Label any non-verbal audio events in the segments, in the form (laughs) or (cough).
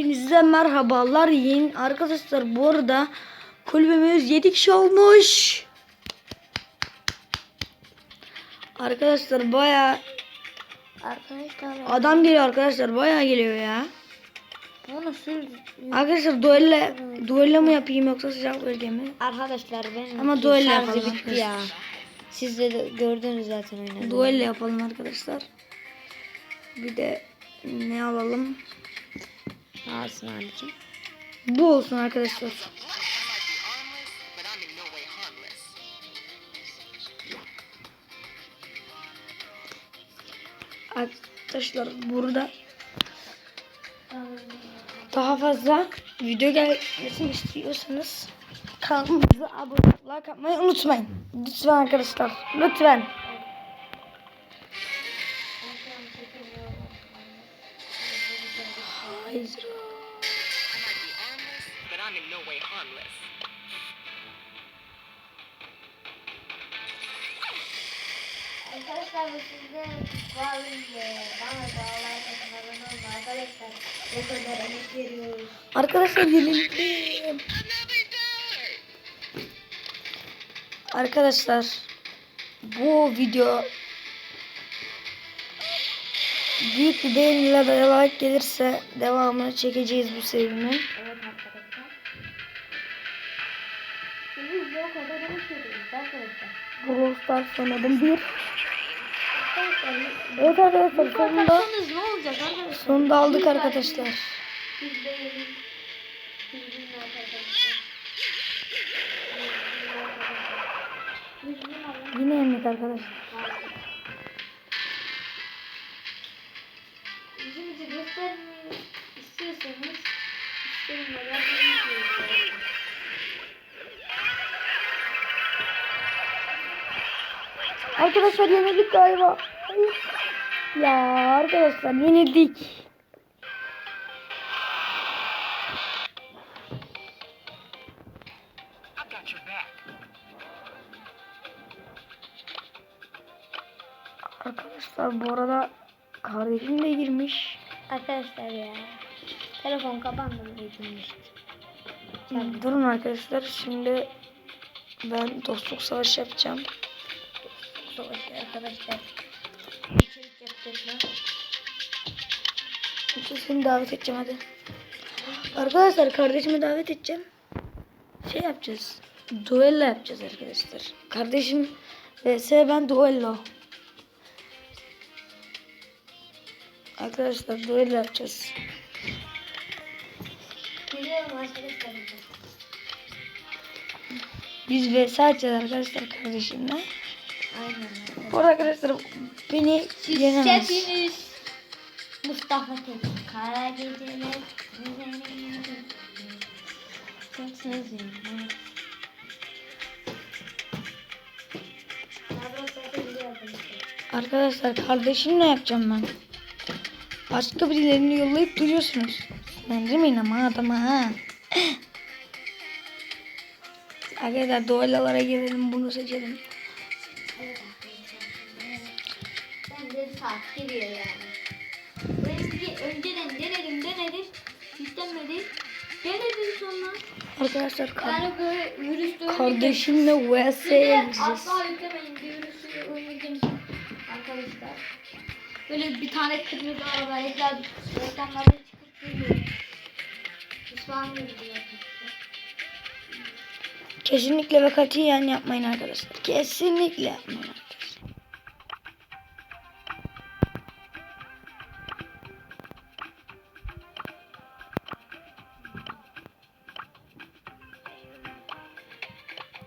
Hepinize merhabalar. Yeni arkadaşlar bu arada kulübümüz 7 kişi olmuş. Arkadaşlar baya Arkadaşlar adam geliyor arkadaşlar baya geliyor ya. Arkadaşlar duelle duelle mi yapayım yoksa sıcak bölge mi? Arkadaşlar benim Ama şarjı yapalım bitti ya. Siz de de gördünüz zaten oynadım. Duelle yapalım arkadaşlar. Bir de ne alalım? Alsın abicim. Bu olsun arkadaşlar. Arkadaşlar burada daha fazla video gelmesini istiyorsanız kanalımıza abone olmayı, unutmayın. Lütfen arkadaşlar. Lütfen. Harmless. Arkadaşlar bu sizde bağlıydı. Bana bağlar takımlarına olma arkadaşlar. Ne kadar emek veriyoruz. Arkadaşlar yenildim. (laughs) Arkadaşlar bu video büyük bir beğeniyle de like gelirse devamını çekeceğiz bu serinin. Evet arkadaşlar. Biz de o kadar emek veriyoruz arkadaşlar. Brawl oynadım bir. Evet arkadaşlar sonunda, sonunda aldık arkadaşlar. Biz. Biz arkadaşlar. Yine yendik arkadaşlar. Arkadaşlar yenildik galiba. Ya arkadaşlar yenildik. Arkadaşlar bu arada kardeşim de girmiş. Arkadaşlar ya. Telefon kapandı mı. Durun arkadaşlar şimdi ben dostluk savaşı yapacağım. Savaşı arkadaşlar. İçerik yapacaklar. Seni davet edeceğim hadi. Arkadaşlar kardeşimi davet edeceğim. Şey yapacağız. Duello yapacağız arkadaşlar. Kardeşim vs ben duello. Arkadaşlar duello yapacağız. Biliyorum arkadaşlar. Biz vs atacağız arkadaşlar kardeşimle. Aynen. Bu arada arkadaşlar beni Siz yenemez. hepiniz Mustafa Tekin. Kara geceler. Çok sevdim. Arkadaşlar kardeşimle yapacağım ben. Başka birilerini yollayıp duruyorsunuz. Sinirlemeyin ama adama ha. Arkadaşlar duellolara gelelim bunu seçelim. Ben de saat geliyor yani. Ben bir önceden denedim denedim. Yüklenmedi. Denedim sonra. Arkadaşlar kar- Yani böyle virüs kardeşimle VS'ye gireceğiz. Asla yüklemeyin virüsü oynayacağım arkadaşlar. Böyle bir tane kırmızı araba reklam reklamlarda çıkıp duruyor. Kesinlikle ve katiyen yapmayın arkadaşlar. Kesinlikle yapmayın arkadaşlar.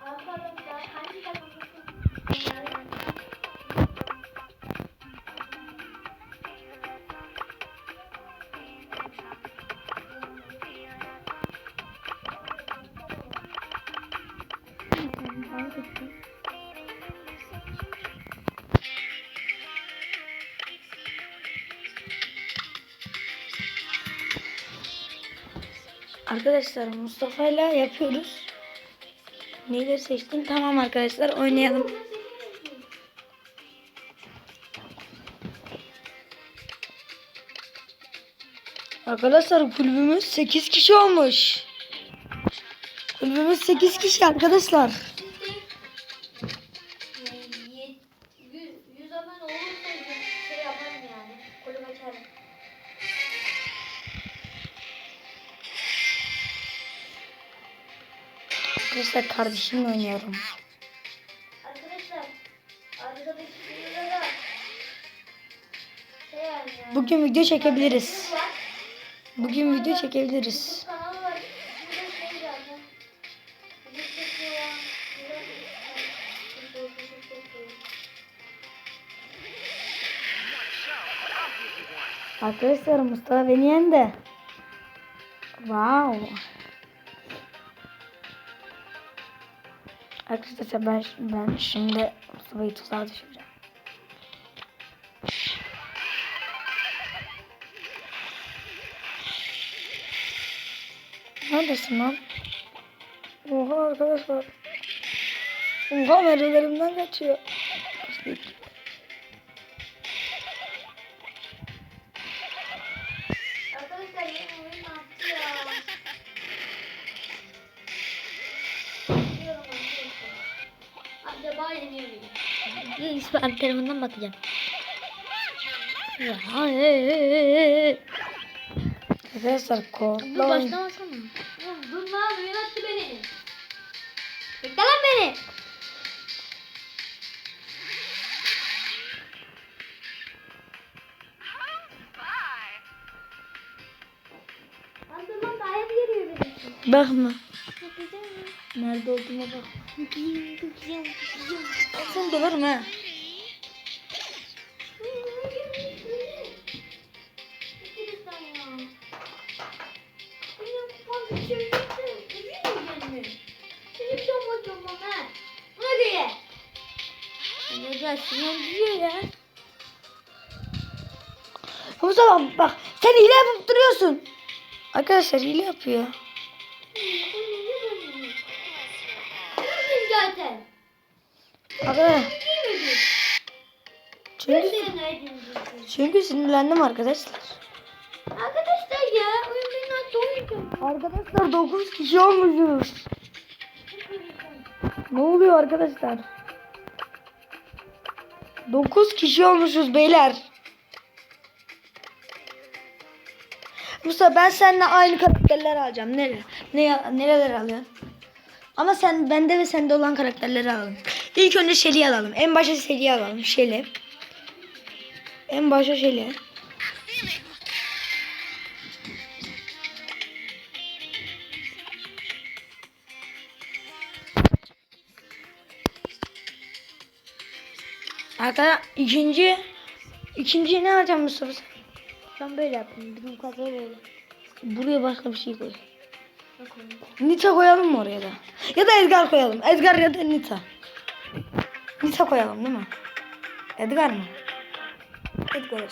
Arkadaşlar hangi? Arkadaşlar Mustafa ile yapıyoruz. Neleri seçtin? Tamam arkadaşlar oynayalım. Arkadaşlar kulübümüz 8 kişi olmuş. Kulübümüz 8 kişi arkadaşlar. Kardeşimle oynuyorum. Şey. Bugün video çekebiliriz. Bugün video çekebiliriz. Şey çekiyor. Arkadaşlar Mustafa beni yendi. Wow. Arkadaşlar ben, ben şimdi Mustafa'yı tuzağa düşüreceğim. Neredesin lan? Oha arkadaşlar. Oha merdivenlerimden kaçıyor. Muyum? İsmail telefondan bakacağım. Arkadaşlar oyun- başlamasana. Dur lan oyun attı beni. Bekle lan beni. Bakma. Nerede olduğuma bak. Sen döverim ha. Lan diyor ya. Mustafa bak sen hile yapıp duruyorsun. Arkadaşlar hile yapıyor. zaten. Arkadaşlar çünkü, çünkü sinirlendim arkadaşlar. Arkadaşlar ya oyun beni attı oyun Arkadaşlar 9 kişi olmuşuz. Ne oluyor arkadaşlar? 9 kişi olmuşuz beyler. Mustafa ben seninle aynı karakterleri alacağım. Nere? Ne, nereler alıyorsun? Ama sen bende ve sende olan karakterleri alalım. İlk önce Shelly'i alalım. En başta Shelly'i alalım. Shelly. En başta Shelly. Arkadaşlar ikinci ikinci ne alacağım Mustafa? sen? Ben böyle yaptım. Bizim kadro böyle. Buraya başka bir şey koy. Nita koyalım mı oraya da? Ya da Edgar koyalım. Edgar ya da Nita. Nita koyalım değil mi? Edgar mı? Edgar.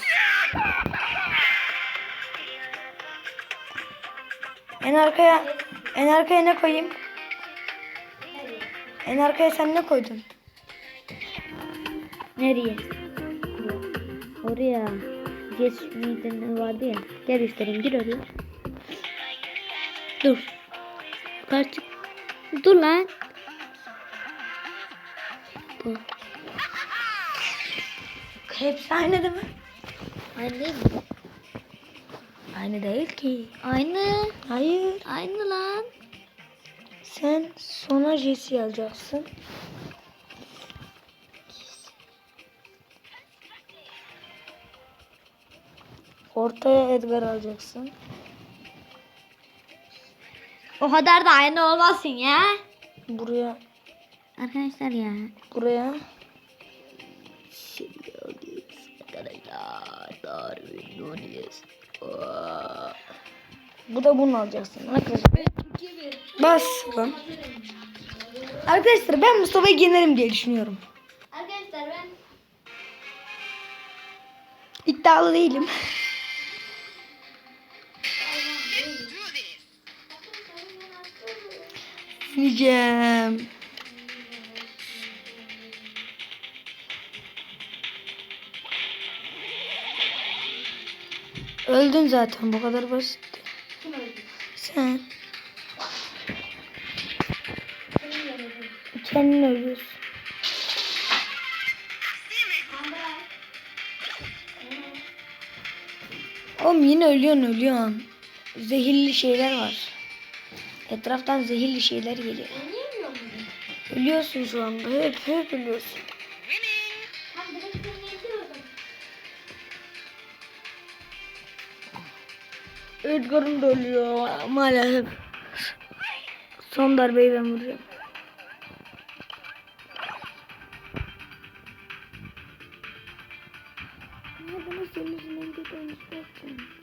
En arkaya en arkaya ne koyayım? En arkaya sen ne koydun? Nereye? Oraya. Yes miydi vardı ya. Gel göstereyim. Gir oraya. Dur. Yukarı çık. Dur lan. Dur. Hepsi aynı değil mi? Aynı değil mi? Aynı değil ki. Aynı. Hayır. Aynı lan. Sen sona Jesse'yi alacaksın. Ortaya Edgar alacaksın. O kadar da aynı olmasın ya. Buraya, Arkadaşlar ya. buraya. Bu da bunu alacaksın. Arkadaşlar. Bas lan. Arkadaşlar ben Mustafa'yı yenerim diye düşünüyorum. Arkadaşlar ben İddialı değilim. (laughs) Yeneceğim. Öldün zaten bu kadar basit. Sen kendin ölüyorsun. Oğlum yine ölüyorsun ölüyorsun. Zehirli şeyler var. Etraftan zehirli şeyler geliyor. Ölüyorsun şu anda. Hep hep ölüyorsun. Edgar'ım da ölüyor maalesef. Son darbeyi ben vuracağım. Ya bana senin yüzünden kötü olmuş.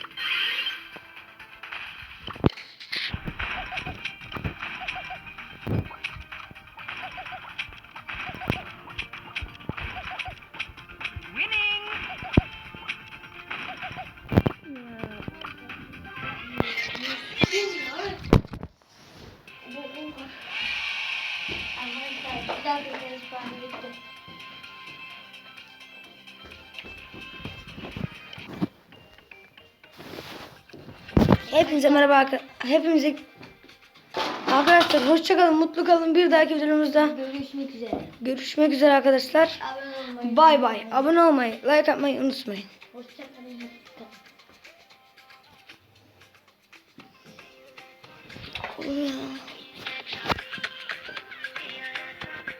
Hepinize merhaba arka- Hepinize Arkadaşlar hoşça kalın, mutlu kalın. Bir dahaki videomuzda Görüşmek üzere. görüşmek üzere arkadaşlar. Bay bay. Abone olmayı, like atmayı unutmayın. Hoşçakalın. Ya.